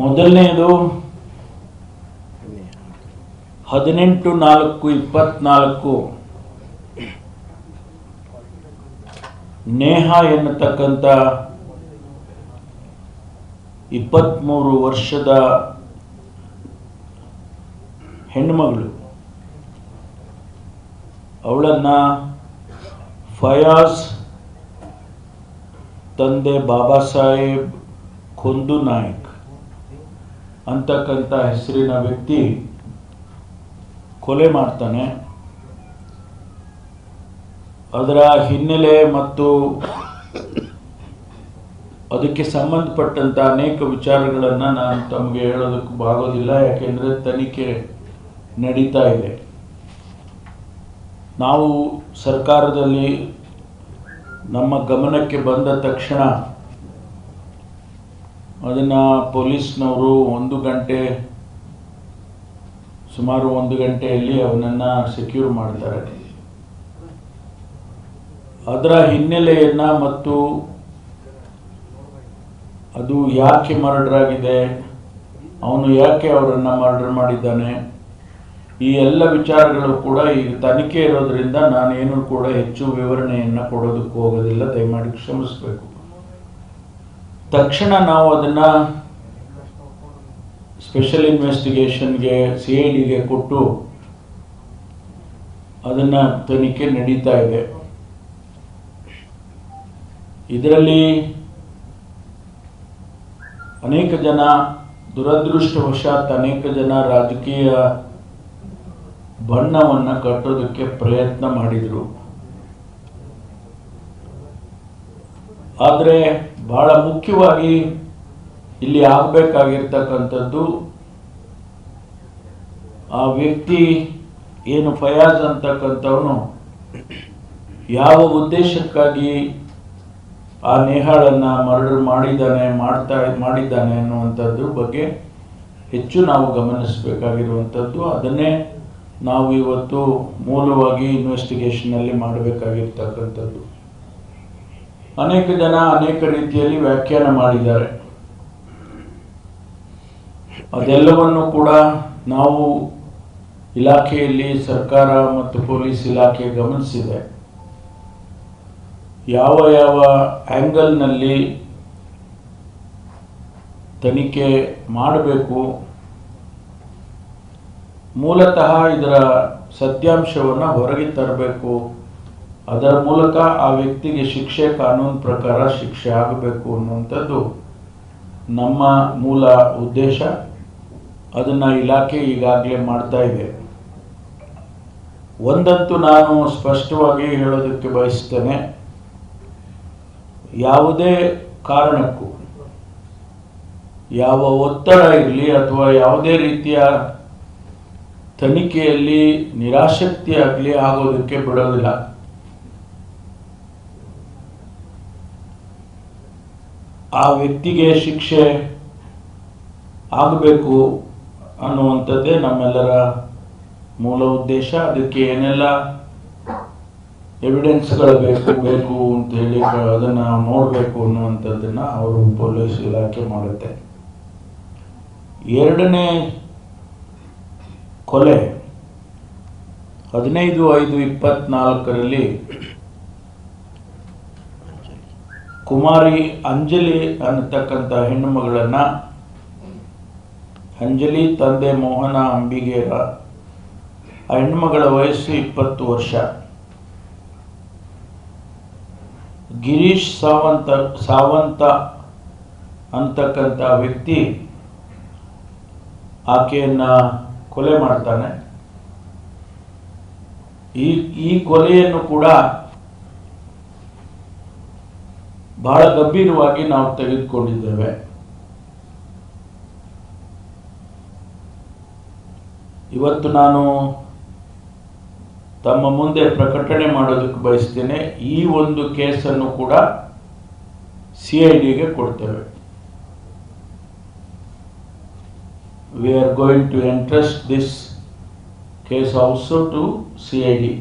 ಮೊದಲನೆಯದು ಹದಿನೆಂಟು ನಾಲ್ಕು ಇಪ್ಪತ್ನಾಲ್ಕು. ನೇಹ ಎನ್ನತಕ್ಕಂಥ ಇಪ್ಪತ್ತ್ಮೂರು ವರ್ಷದ ಹೆಣ್ಮಗಳು ಅವಳನ್ನು ಫಯಾಜ್ ತಂದೆ ಬಾಬಾ ಸಾಹೇಬ್ ಖೊಂದು ನಾಯಕ್. ಅಂತಕ್ಕಂಥ ಹೆಸರಿನ ವ್ಯಕ್ತಿ ಕೊಲೆ ಮಾಡ್ತಾನೆ. ಅದರ ಹಿನ್ನೆಲೆ ಮತ್ತು ಅದಕ್ಕೆ ಸಂಬಂಧಪಟ್ಟಂತ ಅನೇಕ ವಿಚಾರಗಳನ್ನು ನಾನು ತಮಗೆ ಹೇಳೋದಕ್ಕೆ ಬಾಗೋದಿಲ್ಲ ಯಾಕೆಂದರೆ ತನಿಖೆ ನಡೀತಾ ಇದೆ. ನಾವು ಸರ್ಕಾರದಲ್ಲಿ ನಮ್ಮ ಗಮನಕ್ಕೆ ಬಂದ ತಕ್ಷಣ ಅದನ್ನು ಪೊಲೀಸ್ನವರು ಒಂದು ಗಂಟೆ, ಸುಮಾರು ಒಂದು ಗಂಟೆಯಲ್ಲಿ ಅವನನ್ನು ಸೆಕ್ಯೂರ್ ಮಾಡ್ತಾರೆ ಅದರ ಹಿನ್ನೆಲೆಯನ್ನು ಮತ್ತು ಅದು ಯಾಕೆ ಮರ್ಡರ್ ಆಗಿದೆ ಅವನು ಯಾಕೆ ಅವರನ್ನು ಮರ್ಡರ್ ಮಾಡಿದ್ದಾನೆ, ಈ ಎಲ್ಲ ವಿಚಾರಗಳು ಕೂಡ ಈಗ ತನಿಖೆ ಇರೋದ್ರಿಂದ ನಾನೇನು ಕೂಡ ಹೆಚ್ಚು ವಿವರಣೆಯನ್ನು ಕೊಡೋದಕ್ಕೆ ಹೋಗೋದಿಲ್ಲ, ದಯಮಾಡಿ ಕ್ಷಮಿಸಬೇಕು. ತಕ್ಷಣ ನಾವು ಅದನ್ನು ಸ್ಪೆಷಲ್ ಇನ್ವೆಸ್ಟಿಗೇಷನ್ಗೆ ಸಿ ಐ ಡಿಗೆ ಕೊಟ್ಟು ಅದನ್ನು ತನಿಖೆ ನಡೀತಾ ಇದೆ. ಇದರಲ್ಲಿ ಅನೇಕ ಜನ ದುರದೃಷ್ಟವಶಾತ್ ಅನೇಕ ಜನ ರಾಜಕೀಯ ಬಣ್ಣವನ್ನು ಕಟ್ಟೋದಕ್ಕೆ ಪ್ರಯತ್ನ ಮಾಡಿದರು. ಆದರೆ ಬಹಳ ಮುಖ್ಯವಾಗಿ ಇಲ್ಲಿ ಆಗಬೇಕಾಗಿರ್ತಕ್ಕಂಥದ್ದು ಆ ವ್ಯಕ್ತಿ ಏನು ಫಯಾಜ್ ಅಂತಕ್ಕಂಥವನು ಯಾವ ಉದ್ದೇಶಕ್ಕಾಗಿ ಆ ನೇಹಾಳನ್ನು ಮರ್ಡರ್ ಮಾಡಿದ್ದಾನೆ, ಮಾಡ್ತಾ, ಮಾಡಿದ್ದಾನೆ ಅನ್ನುವಂಥದ್ರ ಬಗ್ಗೆ ಹೆಚ್ಚು ನಾವು ಗಮನಿಸಬೇಕಾಗಿರುವಂಥದ್ದು. ಅದನ್ನೇ ನಾವು ಇವತ್ತು ಮೂಲವಾಗಿ ಇನ್ವೆಸ್ಟಿಗೇಷನಲ್ಲಿ ಮಾಡಬೇಕಾಗಿರ್ತಕ್ಕಂಥದ್ದು. ಅನೇಕ ಜನ ಅನೇಕ ರೀತಿಯಲ್ಲಿ ವ್ಯಾಖ್ಯಾನ ಮಾಡಿದ್ದಾರೆ. ಅದೆಲ್ಲವನ್ನು ಕೂಡ ನಾವು ಇಲಾಖೆಯಲ್ಲಿ ಸರ್ಕಾರ ಮತ್ತು ಪೊಲೀಸ್ ಇಲಾಖೆ ಗಮನಿಸಿದೆ. ಯಾವ ಯಾವ ಆ್ಯಂಗಲ್ನಲ್ಲಿ ತನಿಖೆ ಮಾಡಬೇಕು ಮೂಲತಃ ಇದರ ಸತ್ಯಾಂಶವನ್ನು ಹೊರಗೆ ತರಬೇಕು ಅದರ ಮೂಲಕ ಆ ವ್ಯಕ್ತಿಗೆ ಶಿಕ್ಷೆ ಕಾನೂನು ಪ್ರಕಾರ ಶಿಕ್ಷೆ ಆಗಬೇಕು ಅನ್ನುವಂಥದ್ದು ನಮ್ಮ ಮೂಲ ಉದ್ದೇಶ. ಅದನ್ನ ಇಲಾಖೆ ಈಗಾಗಲೇ ಮಾಡ್ತಾ ಇದೆ. ಒಂದಂತೂ ನಾನು ಸ್ಪಷ್ಟವಾಗಿ ಹೇಳೋದಕ್ಕೆ ಬಯಸ್ತೇನೆ, ಯಾವುದೇ ಕಾರಣಕ್ಕೂ, ಯಾವ ಒತ್ತಡ ಇರಲಿ ಅಥವಾ ಯಾವುದೇ ರೀತಿಯ ತನಿಖೆಯಲ್ಲಿ ನಿರಾಸಕ್ತಿ ಆಗಲಿ ಆಗೋದಕ್ಕೆ ಬಿಡೋದಿಲ್ಲ. ಆ ವ್ಯಕ್ತಿಗೆ ಶಿಕ್ಷೆ ಆಗಬೇಕು ಅನ್ನುವಂಥದ್ದೇ ನಮ್ಮೆಲ್ಲರ ಮೂಲ ಉದ್ದೇಶ. ಅದಕ್ಕೆ ಏನೆಲ್ಲ ಎವಿಡೆನ್ಸ್ಗಳು ಬೇಕು ಬೇಕು ಅಂತ ಹೇಳಿ ಅದನ್ನು ನೋಡಬೇಕು ಅನ್ನುವಂಥದ್ದನ್ನು ಅವರು ಪೊಲೀಸ್ ಇಲಾಖೆ ಮಾಡುತ್ತೆ. ಎರಡನೇ ಕೊಲೆ, ಹದಿನೈದು ಐದು ಇಪ್ಪತ್ನಾಲ್ಕರಲ್ಲಿ ಕುಮಾರಿ ಅಂಜಲಿ ಅನ್ನತಕ್ಕಂಥ ಹೆಣ್ಣು ಮಗಳನ್ನು ಅಂಜಲಿ ತಂದೆ ಮೋಹನ ಅಂಬಿಗೇರ ಆ ಹೆಣ್ಣುಮಗಳ ವಯಸ್ಸು ಇಪ್ಪತ್ತು ವರ್ಷ. ಗಿರೀಶ್ ಸಾವಂತ ಸಾವಂತ ಅಂತಕ್ಕಂಥ ವ್ಯಕ್ತಿ ಆಕೆಯನ್ನು ಕೊಲೆ ಮಾಡ್ತಾನೆ. ಈ ಈ ಕೊಲೆಯನ್ನು ಕೂಡ ಬಹಳ ಗಂಭೀರವಾಗಿ ನಾವು ತೆಗೆದುಕೊಂಡಿದ್ದೇವೆ. ಇವತ್ತು ನಾನು ತಮ್ಮ ಮುಂದೆ ಪ್ರಕಟಣೆ ಮಾಡೋದಕ್ಕೆ ಬಯಸ್ತೇನೆ. ಈ ಒಂದು ಕೇಸನ್ನು ಕೂಡ ಸಿ ಐ ಡಿಗೆ ಕೊಡ್ತೇವೆ. We are going to entrust this case also to C I D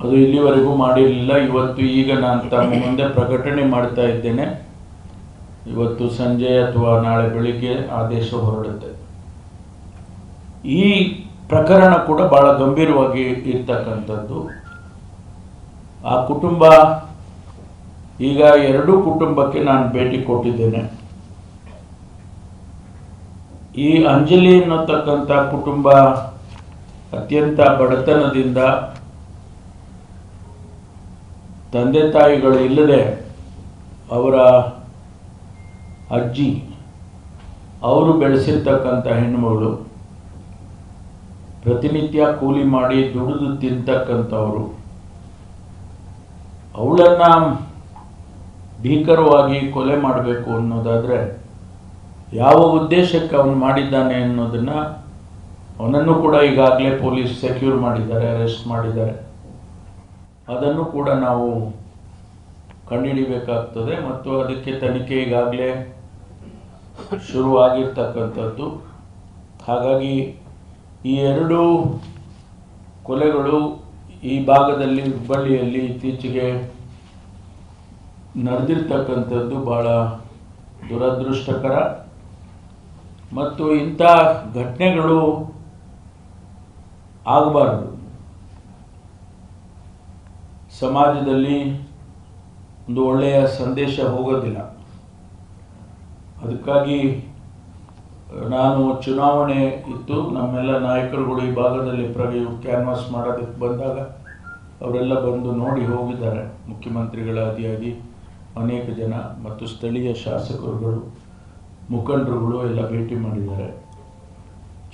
ಅದು ಇಲ್ಲಿವರೆಗೂ ಮಾಡಿರಲಿಲ್ಲ ಇವತ್ತು ಈಗ ನಾನು ತಮ್ಮ ಮುಂದೆ ಪ್ರಕಟಣೆ ಮಾಡ್ತಾ ಇದ್ದೇನೆ. ಇವತ್ತು ಸಂಜೆ ಅಥವಾ ನಾಳೆ ಬೆಳಿಗ್ಗೆ ಆದೇಶ ಹೊರಡುತ್ತೆ. ಈ ಪ್ರಕರಣ ಕೂಡ ಬಹಳ ಗಂಭೀರವಾಗಿ ಇರ್ತಕ್ಕಂಥದ್ದು. ಆ ಕುಟುಂಬ, ಈಗ ಎರಡೂ ಕುಟುಂಬಕ್ಕೆ ನಾನು ಭೇಟಿ ಕೊಟ್ಟಿದ್ದೇನೆ. ಈ ಅಂಜಲಿ ಅನ್ನತಕ್ಕಂಥ ಕುಟುಂಬ ಅತ್ಯಂತ ಬಡತನದಿಂದ ತಂದೆ ತಾಯಿಗಳು ಇಲ್ಲದೆ ಅವರ ಅಜ್ಜಿ, ಅವರು ಬೆಳೆಸಿರ್ತಕ್ಕಂಥ ಹೆಣ್ಣುಮಗಳು, ಪ್ರತಿನಿತ್ಯ ಕೂಲಿ ಮಾಡಿ ದುಡಿದು ತಿಂತಕ್ಕಂಥವರು, ಅವಳನ್ನ ಭೀಕರವಾಗಿ ಕೊಲೆ ಮಾಡಬೇಕು ಅನ್ನೋದಾದರೆ ಯಾವ ಉದ್ದೇಶಕ್ಕೆ ಅವನು ಮಾಡಿದ್ದಾನೆ ಅನ್ನೋದನ್ನು ಅವನನ್ನು ಕೂಡ ಈಗಾಗಲೇ ಪೊಲೀಸ್ ಸೆಕ್ಯೂರ್ ಮಾಡಿದ್ದಾರೆ, ಅರೆಸ್ಟ್ ಮಾಡಿದ್ದಾರೆ. ಅದನ್ನು ಕೂಡ ನಾವು ಕಂಡುಹಿಡಿಬೇಕಾಗ್ತದೆ ಮತ್ತು ಅದಕ್ಕೆ ತನಿಖೆ ಈಗಾಗಲೇ ಶುರುವಾಗಿರ್ತಕ್ಕಂಥದ್ದು. ಹಾಗಾಗಿ ಈ ಎರಡು ಕೊಲೆಗಳು ಈ ಭಾಗದಲ್ಲಿ ಹುಬ್ಬಳ್ಳಿಯಲ್ಲಿ ಇತ್ತೀಚೆಗೆ ನಡೆದಿರ್ತಕ್ಕಂಥದ್ದು ಬಹಳ ದುರದೃಷ್ಟಕರ. ಮತ್ತು ಇಂಥ ಘಟನೆಗಳು ಆಗಬಾರ್ದು. ಸಮಾಜದಲ್ಲಿ ಒಂದು ಒಳ್ಳೆಯ ಸಂದೇಶ ಹೋಗೋದಿಲ್ಲ. ಅದಕ್ಕಾಗಿ ನಾನು ಚುನಾವಣೆ ಇತ್ತು. ನಮ್ಮೆಲ್ಲ ನಾಯಕರುಗಳು ಈ ಭಾಗದಲ್ಲಿ ಪ್ರಗಿ ಕ್ಯಾನ್ವಾಸ್ ಮಾಡೋದಕ್ಕೆ ಬಂದಾಗ ಅವರೆಲ್ಲ ಬಂದು ನೋಡಿ ಹೋಗಿದ್ದಾರೆ. ಮುಖ್ಯಮಂತ್ರಿಗಳ ಆದಿಯಾಗಿ ಅನೇಕ ಜನ ಮತ್ತು ಸ್ಥಳೀಯ ಶಾಸಕರುಗಳು, ಮುಖಂಡರುಗಳು ಎಲ್ಲ ಭೇಟಿ ಮಾಡಿದ್ದಾರೆ.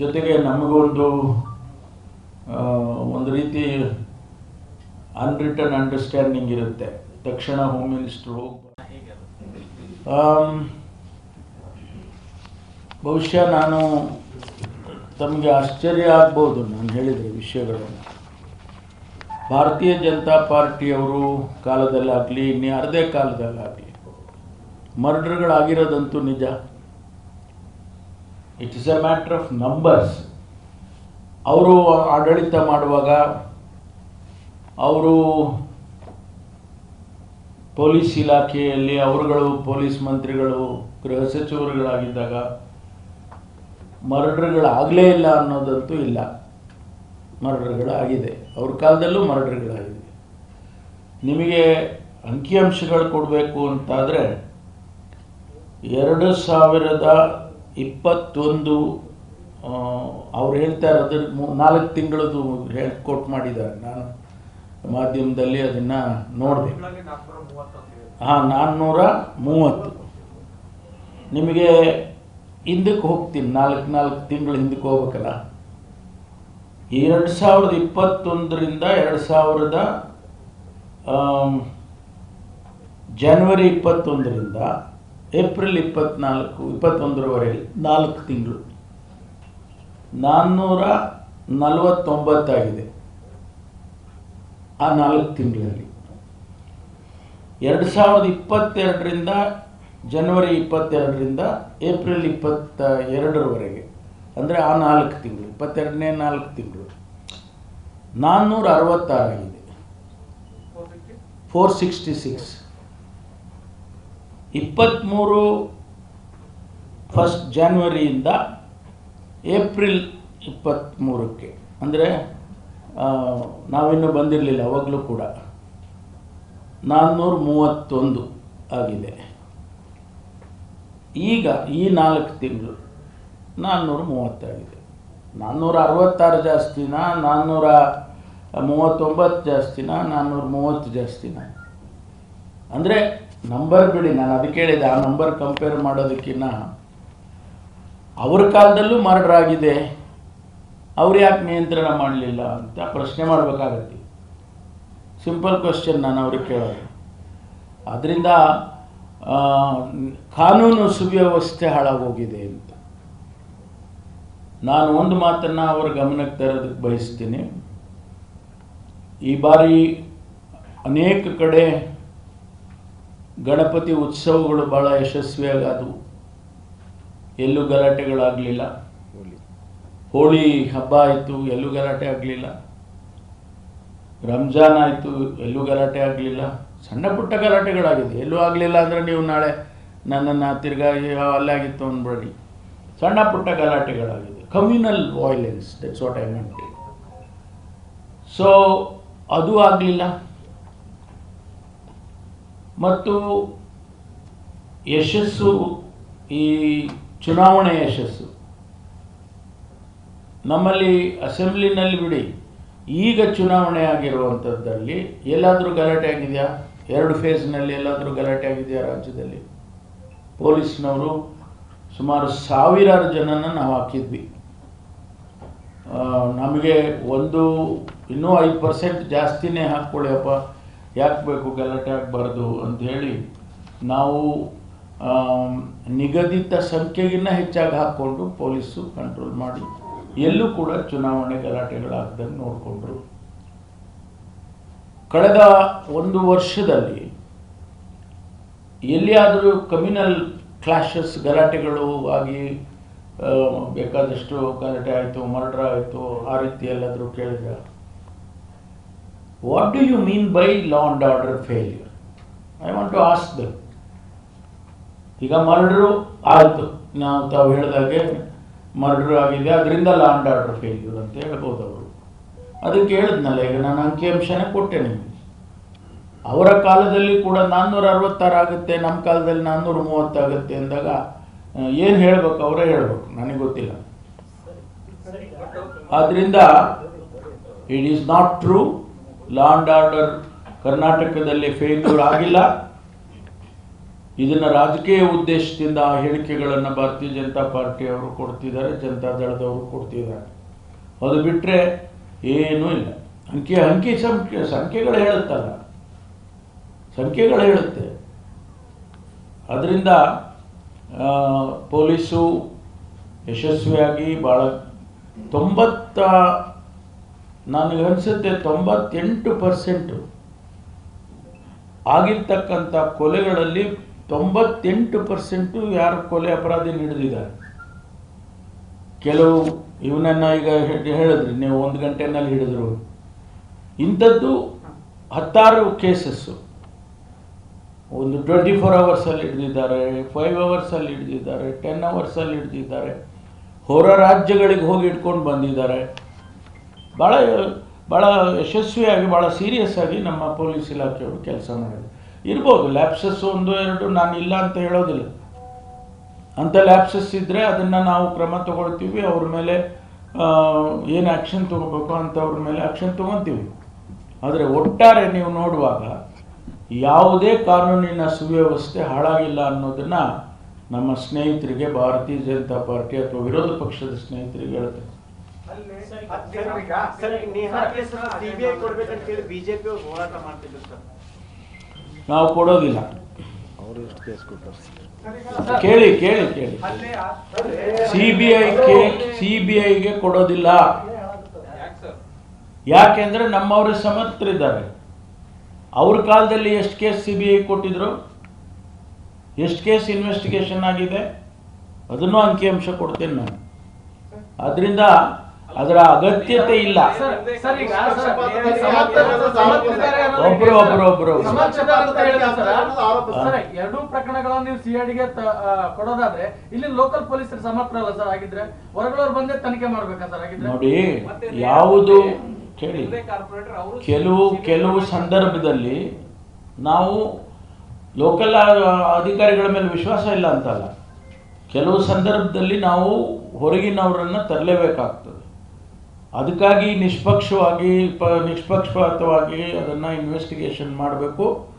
ಜೊತೆಗೆ ನಮಗೊಂದು ಒಂದು ರೀತಿ ಅನ್ರಿಟನ್ ಅಂಡರ್ಸ್ಟ್ಯಾಂಡಿಂಗ್ ಇರುತ್ತೆ. ತಕ್ಷಣ ಹೋಮ್ ಮಿನಿಸ್ಟರ್ ಹೋಗಿ ಬಹುಶಃ ನಾನು ತಮಗೆ ಆಶ್ಚರ್ಯ ಆಗ್ಬೋದು ನಾನು ಹೇಳಿದರೆ ವಿಷಯಗಳನ್ನು. ಭಾರತೀಯ ಜನತಾ ಪಾರ್ಟಿಯವರು ಕಾಲದಲ್ಲಾಗಲಿ ಇನ್ಯಾರದೇ ಕಾಲದಲ್ಲಾಗಲಿ, ಮರ್ಡರ್ಗಳಾಗಿರೋದಂತೂ ನಿಜ. It is a matter of numbers ಅವರು ಆಡಳಿತ ಮಾಡುವಾಗ ಅವರು ಪೊಲೀಸ್ ಇಲಾಖೆಯಲ್ಲಿ ಅವರುಗಳು, ಪೊಲೀಸ್ ಮಂತ್ರಿಗಳು, ಗೃಹ ಸಚಿವರುಗಳಾಗಿದ್ದಾಗ ಮರ್ಡರ್ಗಳಾಗಲೇ ಇಲ್ಲ ಅನ್ನೋದಂತೂ ಇಲ್ಲ. ಮರ್ಡರ್ಗಳಾಗಿದೆ. ಅವ್ರ ಕಾಲದಲ್ಲೂ ಮರ್ಡರ್ಗಳಾಗಿದೆ. ನಿಮಗೆ ಅಂಕಿಅಂಶಗಳು ಕೊಡಬೇಕು ಅಂತಾದರೆ ಎರಡು ಸಾವಿರದ ಇಪ್ಪತ್ತೊಂದು ಅವ್ರು ಹೇಳ್ತಾರೆ ಇರೋದು ಮೂ- ನಾಲ್ಕು ತಿಂಗಳದ್ದು ಕೊಟ್ಟು ಮಾಡಿದ್ದಾರೆ. ನಾನು ಮಾಧ್ಯಮದಲ್ಲಿ ಅದನ್ನ ನೋಡಿದೆ ಹಾಂ ನಾನ್ನೂರ ಮೂವತ್ತು. ನಿಮಗೆ ಹಿಂದಕ್ಕೆ ಹೋಗ್ತೀನಿ ನಾಲ್ಕು ನಾಲ್ಕು ತಿಂಗಳು ಹಿಂದಕ್ಕೆ ಹೋಗ್ಬೇಕಲ್ಲ? ಎರಡು ಸಾವಿರದ ಇಪ್ಪತ್ತೊಂದರಿಂದ ಎರಡು ಸಾವಿರದ ಜನವರಿ ಇಪ್ಪತ್ತೊಂದರಿಂದ ಏಪ್ರಿಲ್ ಇಪ್ಪತ್ನಾಲ್ಕು ಇಪ್ಪತ್ತೊಂದರವರೆಗೆ ನಾಲ್ಕು ತಿಂಗಳು. ನಾನ್ನೂರ ನಲವತ್ತೊಂಬತ್ತಾಗಿದೆ. ಆ ನಾಲ್ಕು ತಿಂಗಳಲ್ಲಿ. ಎರಡು ಸಾವಿರದ ಇಪ್ಪತ್ತೆರಡರಿಂದ ಜನವರಿ ಇಪ್ಪತ್ತೆರಡರಿಂದ ಏಪ್ರಿಲ್ ಇಪ್ಪತ್ತ ಎರಡರವರೆಗೆ. ಅಂದರೆ ಆ ನಾಲ್ಕು ತಿಂಗಳು, ಇಪ್ಪತ್ತೆರಡನೇ ನಾಲ್ಕು ತಿಂಗಳು. ನಾನ್ನೂರ ಅರವತ್ತಾರಾಗಿದೆ ಫೋರ್ ಸಿಕ್ಸ್ಟಿ ಸಿಕ್ಸ್. ಇಪ್ಪತ್ತ್ಮೂರು ಫಸ್ಟ್ ಜಾನ್ವರಿಯಿಂದ ಏಪ್ರಿಲ್ ಇಪ್ಪತ್ತ್ಮೂರಕ್ಕೆ. ಅಂದರೆ ನಾವಿನ್ನೂ ಬಂದಿರಲಿಲ್ಲ, ಅವಾಗಲೂ ಕೂಡ. ನಾನ್ನೂರ ಮೂವತ್ತೊಂದು ಆಗಿದೆ. ಈಗ ಈ ನಾಲ್ಕು ತಿಂಗಳು ನಾನ್ನೂರ ಮೂವತ್ತಾಗಿದೆ ನಾನ್ನೂರ ಅರವತ್ತಾರು ಜಾಸ್ತಿನ ನಾನ್ನೂರ ಮೂವತ್ತೊಂಬತ್ತು ಜಾಸ್ತಿನ ನಾನ್ನೂರ ಮೂವತ್ತು ಜಾಸ್ತಿನ? ಅಂದರೆ ನಂಬರ್ ಬಿಡಿ, ನಾನು ಅದಕ್ಕೆ ಹೇಳಿದೆ ಆ ನಂಬರ್ ಕಂಪೇರ್ ಮಾಡೋದಕ್ಕಿಂತ ಅವ್ರ ಕಾಲದಲ್ಲೂ ಮರ್ಡರ್ ಆಗಿದೆ. ಅವ್ರು ಯಾಕೆ ನಿಯಂತ್ರಣ ಮಾಡಲಿಲ್ಲ ಅಂತ ಪ್ರಶ್ನೆ ಮಾಡಬೇಕಾಗತ್ತೆ. ಸಿಂಪಲ್ ಕ್ವಶನ್ ನಾನು ಅವ್ರಿಗೆ ಕೇಳೋದು. ಅದರಿಂದ ಕಾನೂನು ಸುವ್ಯವಸ್ಥೆ ಹಾಳಾಗೋಗಿದೆ ಅಂತ. ನಾನು ಒಂದು ಮಾತನ್ನು ಅವರ ಗಮನಕ್ಕೆ ತರೋದಕ್ಕೆ ಬಯಸ್ತೀನಿ. ಈ ಬಾರಿ ಅನೇಕ ಕಡೆ ಗಣಪತಿ ಉತ್ಸವಗಳು ಭಾಳ ಯಶಸ್ವಿಯಾಗಿ ಆದವು. ಎಲ್ಲೂ ಗಲಾಟೆಗಳಾಗಲಿಲ್ಲ. ಹೋಳಿ ಹಬ್ಬ ಆಯಿತು, ಎಲ್ಲೂ ಗಲಾಟೆ ಆಗಲಿಲ್ಲ. ರಂಜಾನ್ ಆಯಿತು, ಎಲ್ಲೂ ಗಲಾಟೆ ಆಗಲಿಲ್ಲ. ಸಣ್ಣ ಪುಟ್ಟ ಗಲಾಟೆಗಳಾಗಿದೆ ಎಲ್ಲೂ ಆಗಲಿಲ್ಲ ಅಂದರೆ ನೀವು ನಾಳೆ ನನ್ನನ್ನು ತಿರ್ಗಾ ಅಲ್ಲೇ ಆಗಿತ್ತು ಅಂದ್ಬೇಡಿ. ಸಣ್ಣ ಪುಟ್ಟ ಗಲಾಟೆಗಳಾಗಿದೆ communal violence that's what I meant so ಅದು ಆಗಲಿಲ್ಲ. ಮತ್ತು ಯಶಸ್ಸು, ಈ ಚುನಾವಣೆ ಯಶಸ್ಸು. ನಮ್ಮಲ್ಲಿ ಅಸೆಂಬ್ಲಿನಲ್ಲಿ ಬಿಡಿ. ಈಗ ಚುನಾವಣೆ ಆಗಿರುವಂಥದ್ದಲ್ಲಿ ಎಲ್ಲಾದರೂ ಗಲಾಟೆ ಆಗಿದೆಯಾ? ಎರಡು ಫೇಸ್ನಲ್ಲಿ ಎಲ್ಲಾದರೂ ಗಲಾಟೆ ಆಗಿದೆಯಾ ರಾಜ್ಯದಲ್ಲಿ? ಪೊಲೀಸ್ನವರು ಸುಮಾರು ಸಾವಿರಾರು ಜನನ ನಾವು ಹಾಕಿದ್ವಿ. ನಮಗೆ ಒಂದು, ಇನ್ನೂ ಐದು ಪರ್ಸೆಂಟ್ ಜಾಸ್ತಿನೇ ಹಾಕ್ಕೊಳ್ಳಿಯಪ್ಪ ಯಾಕೆ ಬೇಕು ಗಲಾಟೆ ಆಗಬಾರ್ದು ಅಂಥೇಳಿ ನಾವು ನಿಗದಿತ ಸಂಖ್ಯೆಗಿನ್ನ ಹೆಚ್ಚಾಗಿ ಹಾಕ್ಕೊಂಡು ಪೊಲೀಸು ಕಂಟ್ರೋಲ್ ಮಾಡಿ. ಎಲ್ಲೂ ಕೂಡ ಚುನಾವಣೆ ಗಲಾಟೆಗಳಾಗ್ದಂಗೆ ನೋಡಿಕೊಂಡ್ರು. ಕಳೆದ ಒಂದು ವರ್ಷದಲ್ಲಿ ಎಲ್ಲಿಯಾದರೂ ಕಮ್ಯುನಲ್ ಕ್ಲಾಶಸ್ ಗಲಾಟೆಗಳು ಆಗಿ ಬೇಕಾದಷ್ಟು ಗಲಾಟೆ ಆಯಿತು, ಮರ್ಡರ್ ಆಯಿತು, ಆ ರೀತಿ ಎಲ್ಲಾದರೂ ಕೇಳಿದ್ರೆ? What do you mean by law and order failure I want to ask the ಈಗ ಮರ್ಡ್ರು ಆಯಿತು. ನಾವು ತಾವು ಹೇಳಿದಾಗೆ ಮರ್ಡ್ರ್ ಆಗಿದೆ, ಅದರಿಂದ ಲಾ ಅಂಡ್ ಆರ್ಡರ್ ಫೇಲ್ಯೂರ್ ಅಂತ ಹೇಳ್ಬೋದು ಅವರು. ಅದಕ್ಕೆ ಹೇಳಿದ್ನಲ್ಲ, ಈಗ ನಾನು ಅಂಕಿಅಂಶನೇ ಕೊಟ್ಟೆ ನಿಮಗೆ. ಅವರ ಕಾಲದಲ್ಲಿ ಕೂಡ ನಾನ್ನೂರ ಅರವತ್ತಾರು ಆಗುತ್ತೆ, ನಮ್ಮ ಕಾಲದಲ್ಲಿ ನಾನ್ನೂರ ಮೂವತ್ತಾಗುತ್ತೆ ಅಂದಾಗ ಏನು ಹೇಳಬೇಕು ಅವರೇ ಹೇಳಬೇಕು, ನನಗೆ ಗೊತ್ತಿಲ್ಲ. ಆದ್ದರಿಂದ it is not true law and order ಕರ್ನಾಟಕದಲ್ಲಿ ಫೇಲ್ಯೂರ್ ಆಗಿಲ್ಲ. ಇದನ್ನು ರಾಜಕೀಯ ಉದ್ದೇಶದಿಂದ ಆ ಹೇಳಿಕೆಗಳನ್ನು ಭಾರತೀಯ ಜನತಾ ಪಾರ್ಟಿಯವರು ಕೊಡ್ತಿದ್ದಾರೆ, ಜನತಾ ದಳದವರು ಕೊಡ್ತಿದ್ದಾರೆ. ಅದು ಬಿಟ್ಟರೆ ಏನೂ ಇಲ್ಲ. ಅಂಕಿ ಅಂಕಿ ಸಂಖ್ಯೆ, ಸಂಖ್ಯೆಗಳು ಹೇಳುತ್ತಲ್ಲ. ಸಂಖ್ಯೆಗಳು ಹೇಳುತ್ತೆ. ಅದರಿಂದ ಪೊಲೀಸು ಯಶಸ್ವಿಯಾಗಿ ಭಾಳ ತೊಂಬತ್ತ ಅನಿಸುತ್ತೆ ತೊಂಬತ್ತೆಂಟು ಪರ್ಸೆಂಟು ಆಗಿರ್ತಕ್ಕಂಥ ಕೊಲೆಗಳಲ್ಲಿ ತೊಂಬತ್ತೆಂಟು ಪರ್ಸೆಂಟು ಯಾರು ಕೊಲೆ ಅಪರಾಧಿ ಹಿಡಿದಿದ್ದಾರೆ ಕೆಲವು ಇವನನ್ನು ಈಗ ಹೇಳಿದ್ರಿ, ನೀವು ಒಂದು ಗಂಟೆನಲ್ಲಿ ಹಿಡಿದ್ರು. ಇಂಥದ್ದು ಹತ್ತಾರು ಕೇಸಸ್ಸು ಒಂದು ಟ್ವೆಂಟಿ ಫೋರ್ ಅವರ್ಸಲ್ಲಿ ಹಿಡಿದಿದ್ದಾರೆ ಫೈವ್ ಅವರ್ಸಲ್ಲಿ ಹಿಡಿದಿದ್ದಾರೆ ಟೆನ್ ಅವರ್ಸಲ್ಲಿ ಹಿಡಿದಿದ್ದಾರೆ. ಹೊರ ರಾಜ್ಯಗಳಿಗೆ ಹೋಗಿ ಇಟ್ಕೊಂಡು ಬಂದಿದ್ದಾರೆ. ಭಾಳ ಭಾಳ ಯಶಸ್ವಿಯಾಗಿ ಭಾಳ ಸೀರಿಯಸ್ ಆಗಿ ನಮ್ಮ ಪೊಲೀಸ್ ಇಲಾಖೆಯವರು ಕೆಲಸ ಮಾಡಿದ್ರು ಇರ್ಬೋದು ಲ್ಯಾಪ್ಸಸ್ ಒಂದು ಎರಡು ನಾನು ಇಲ್ಲ ಅಂತ ಹೇಳೋದಿಲ್ಲ. ಅಂಥ ಲ್ಯಾಪ್ಸಸ್ ಇದ್ದರೆ ಅದನ್ನು ನಾವು ಕ್ರಮ ತಗೊಳ್ತೀವಿ ಅವ್ರ ಮೇಲೆ ಏನು ಆ್ಯಕ್ಷನ್ ತೊಗೋಬೇಕು ಅವ್ರ ಮೇಲೆ ಆ್ಯಕ್ಷನ್ ತೊಗೊತೀವಿ. ಆದರೆ ಒಟ್ಟಾರೆ ನೀವು ನೋಡುವಾಗ ಯಾವುದೇ ಕಾನೂನಿನ ಸುವ್ಯವಸ್ಥೆ ಹಾಳಾಗಿಲ್ಲ ಅನ್ನೋದನ್ನ ನಮ್ಮ ಸ್ನೇಹಿತರಿಗೆ ಭಾರತೀಯ ಜನತಾ ಪಾರ್ಟಿ ಅಥವಾ ವಿರೋಧ ಪಕ್ಷದ ಸ್ನೇಹಿತರಿಗೆ ಹೇಳ್ತೇವೆ ಸರ್, ಈಗ ಸರ್, ನೇಹಾ ಕೇಸ್ ಸಿಬಿಐ ಕೊಡ್ಬೇಕಂತ ಹೇಳಿ ಬಿಜೆಪಿ ಹೋರಾಟ ಮಾಡ್ತಿದ್ರು ಸರ್. ನಾವು ಕೊಡೋದಿಲ್ಲ. ಕೇಳಿ ಕೇಳಿ ಕೇಳಿ. ಸಿ ಬಿ ಐಗೆ ಸಿ ಬಿ ಐಗೆ ಕೊಡೋದಿಲ್ಲ. ಯಾಕೆಂದ್ರೆ ನಮ್ಮವರು ಸಮರ್ಥರಿದ್ದಾರೆ. ಅವ್ರ ಕಾಲದಲ್ಲಿ ಎಷ್ಟು ಕೇಸ್ ಸಿ ಬಿ ಐ ಕೊಟ್ಟಿದ್ರು? ಎಷ್ಟು ಕೇಸ್ ಇನ್ವೆಸ್ಟಿಗೇಷನ್ ಆಗಿದೆ? ಅದನ್ನು ಅಂಕಿಅಂಶ ಕೊಡ್ತೇನೆ ನಾನು. ಅದರಿಂದ ಅದರ ಅಗತ್ಯತೆ ಇಲ್ಲ. ಒಬ್ರು ಒಬ್ರು ಒಬ್ರು. ಎರಡೂ ಪ್ರಕರಣಗಳನ್ನು ನೀವು ಸಿಐಡಿಗೆ ಕೊಡೋದಾದ್ರೆ ಇಲ್ಲಿ ಲೋಕಲ್ ಪೊಲೀಸರು ಸಮರ್ಥರಲ್ಲ ಸರ್ ಆಗಿದ್ರೆ ಹೊರಗಳವ್ರು ಬಂದೇ ತನಿಖೆ ಮಾಡ್ಬೇಕಾ ಸರ್ ಆಗಿದ್ರೆ ನೋಡಿ ಯಾವುದು ಕೇಳಿ ಕೆಲವು ಕೆಲವು ಸಂದರ್ಭದಲ್ಲಿ ನಾವು ಲೋಕಲ್ ಅಧಿಕಾರಿಗಳ ಮೇಲೆ ವಿಶ್ವಾಸ ಇಲ್ಲ ಅಂತಲ್ಲ. ಕೆಲವು ಸಂದರ್ಭದಲ್ಲಿ ನಾವು ಹೊರಗಿನವರನ್ನು ತರಲೇಬೇಕಾಗ್ತದೆ. ಅದಕ್ಕಾಗಿ ನಿಷ್ಪಕ್ಷವಾಗಿ ಪ ನಿಷ್ಪಕ್ಷಪಾತವಾಗಿ ಅದನ್ನು ಇನ್ವೆಸ್ಟಿಗೇಷನ್ ಮಾಡಬೇಕು.